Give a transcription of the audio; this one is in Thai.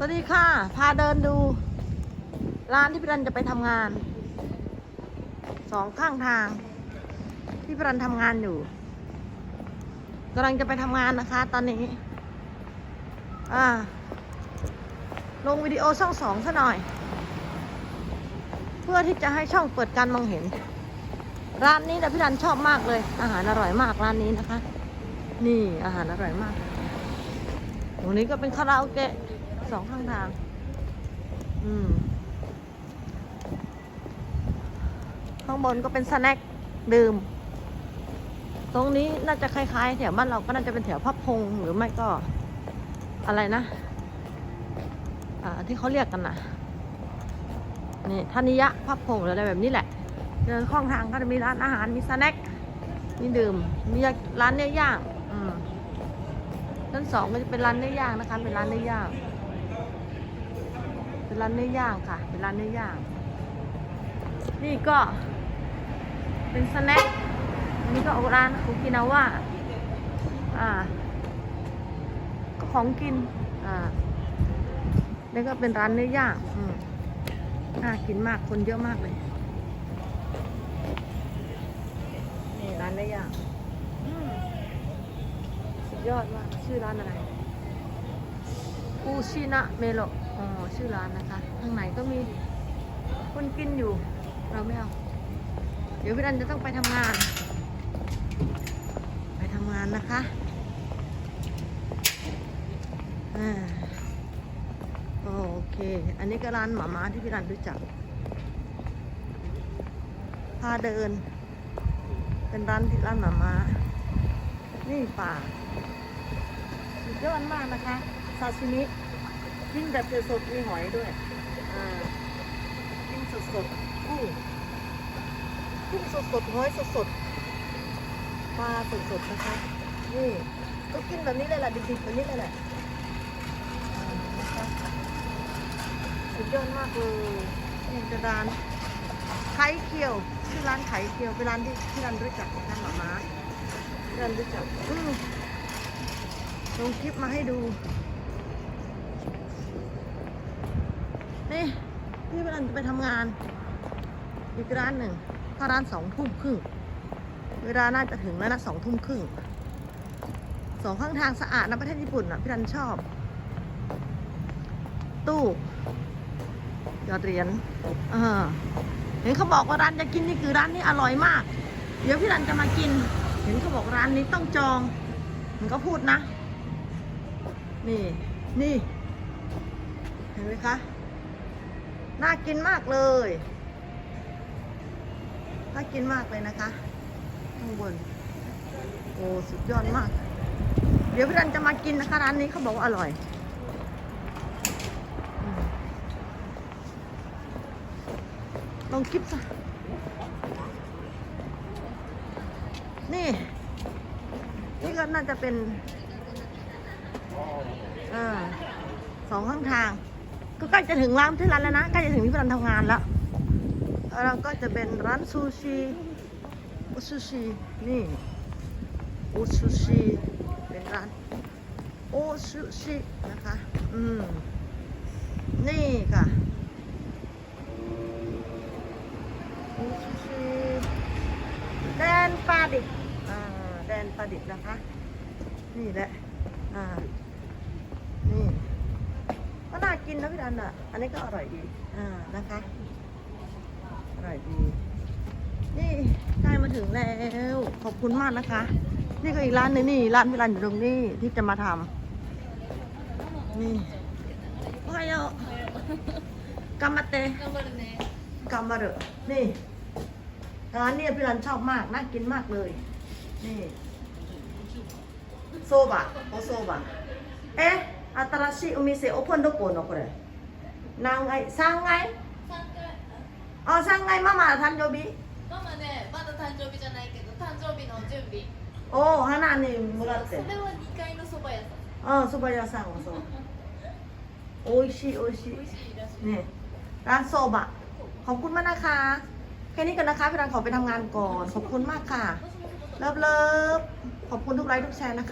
สวัสดีค่ะ พาเดินดู ร้านที่พี่รันจะไปทำงาน สองข้างทาง ที่พี่รันทำงานอยู่กำลังจะไปทำงานนะคะ ตอนนี้ อ่า ลงวิดีโอช่องสองซะหน่อย เพื่อที่จะให้ช่องเปิดการมองเห็น ร้านนี้นะพี่รันชอบมากเลย อาหารอร่อยมากร้านนี้นะคะ นี่อาหารอร่อยมาก ตรงนี้ก็เป็นคาราโอเกะ สองข้างทาง อืม ข้างบนก็เป็นสแน็คดื่ม ตรงนี้น่าจะคล้ายๆแถวบ้านเราก็น่าจะเป็นแถวพับพงหรือไม่ก็ อะไรนะ อ่าที่เขาเรียกกันนะนี่ธนิยะพับพงหรืออะไรแบบนี้แหละ เดินข้างทางก็จะมีร้านอาหารมีสแน็คมีดื่ม มีร้านเนื้อย่าง อืมชั้นสองก็จะเป็นร้านเนื้อย่างนะคะ เป็นร้านเนื้อย่าง เป็นร้านเนื้อย่างค่ะ เป็นร้านเนื้อย่าง นี่ก็เป็นสแน็คอันนี้ก็ร้านของกินาว่าอ่า ก็ของกิน อ่านี่ก็เป็นร้านเนื้อย่าง อืมน่ากินมาก คนเยอะมากเลย นี่ร้านเนื้อย่าง สุดยอดมาก ชื่อร้านอะไร ชินะเมโลอ๋อชื่อร้านนะคะข้างในก็มีคนกินอยู่ เราไม่เอา เดี๋ยวพี่รันจะต้องไปทำงาน ไปทำงานนะคะอ่าโอเค อันนี้ก็ร้านหมาม้าที่พี่รันรู้จัก พาเดิน เป็นร้านที่ร้านหมาม้า นี่ป่าสุดยอดมากนะคะ ซาชิมิ ยิ่งแบบสดๆมีหอยด้วยอ่ายิ่งสดๆอู้กุ้งสดๆหอยสดๆปลาสดๆนะคะนี่ก็กินแบบนี้เลยแหละดิบๆแบบนี้เลยแหละอ่านะคะสุดยอดมากเลยนี่จะร้านไข่เคียวชื่อร้านไข่เคียวเป็นร้านที่ที่ร้านรู้จักนะคะหมาม้าร้านรู้จักลงคลิปมาให้ดู นี่พี่กำลังจะไปทำงาน อีกร้านหนึ่งถ้าร้านสองทุ่มครึ่งเวลาน่าจะถึงแล้วนะสองทุ่มครึ่งสองข้างทางสะอาดนะประเทศญี่ปุ่นอะพี่รันชอบ ตู้ยอดเหรียญอ่าเห็นเขาบอกว่าร้านจะกินนี่คือร้านนี้อร่อยมาก เดี๋ยวพี่รันจะมากิน เห็นเขาบอกร้านนี้ต้องจอง มันก็พูดนะ นี่ นี่ เห็นไหมคะ น่ากินมากเลย น่ากินมากเลยนะคะข้างบน โอ้สุดยอดมาก เดี๋ยวพี่รันจะมากินนะคะร้านนี้เขาบอกว่าอร่อย ลองคิปซะนี่ นี่ก็น่าจะเป็นเออสองข้างทาง ก็ใกล้จะถึงร้านที่ร้านแล้วนะใกล้จะถึงที่พี่รันทำงานแล้วแล้วเราก็จะเป็นร้านซูชิโอซูชินี่โอซูชิเป็นร้านโอซูชินะคะอืมนี่ค่ะโอซูชิแดนปลาดิบอ่าแดนปลาดิบนะคะ นี่แหละอ่า ก็น่ากินนะพี่ดันอะ อันนี้ก็อร่อยดีอ่านะคะ อร่อยดี นี่ใกล้มาถึงแล้ว ขอบคุณมากนะคะ นี่ก็อีกร้านนึงนี่ร้านพี่รันอยู่ตรงนี้ที่จะมาทำนี่โอ้ยโยกัมมาเตกัมมาเรนี่ร้านนี้พี่รันชอบมากน่ากินมากเลย นี่ โซบะโอโซบะเอ๊ะ 新しいお店オープンどこのこれ何階 ?3 階3回あ、3階ママ誕生日ママねまだ誕生日じゃないけど誕生日の準備おお、花にもらってそれは2階の蕎麦屋さんうん、蕎麦屋さんもそう美味しい美味しい美味しいらしい นี่ร้านโซบะ ขอบคุณมากนะคะ แค่นี้กันนะคะพี่รันขอไปทำงานก่อน ขอบคุณมากค่ะ เลิฟเลิฟขอบคุณทุกไลค์ทุกแชร์นะคะ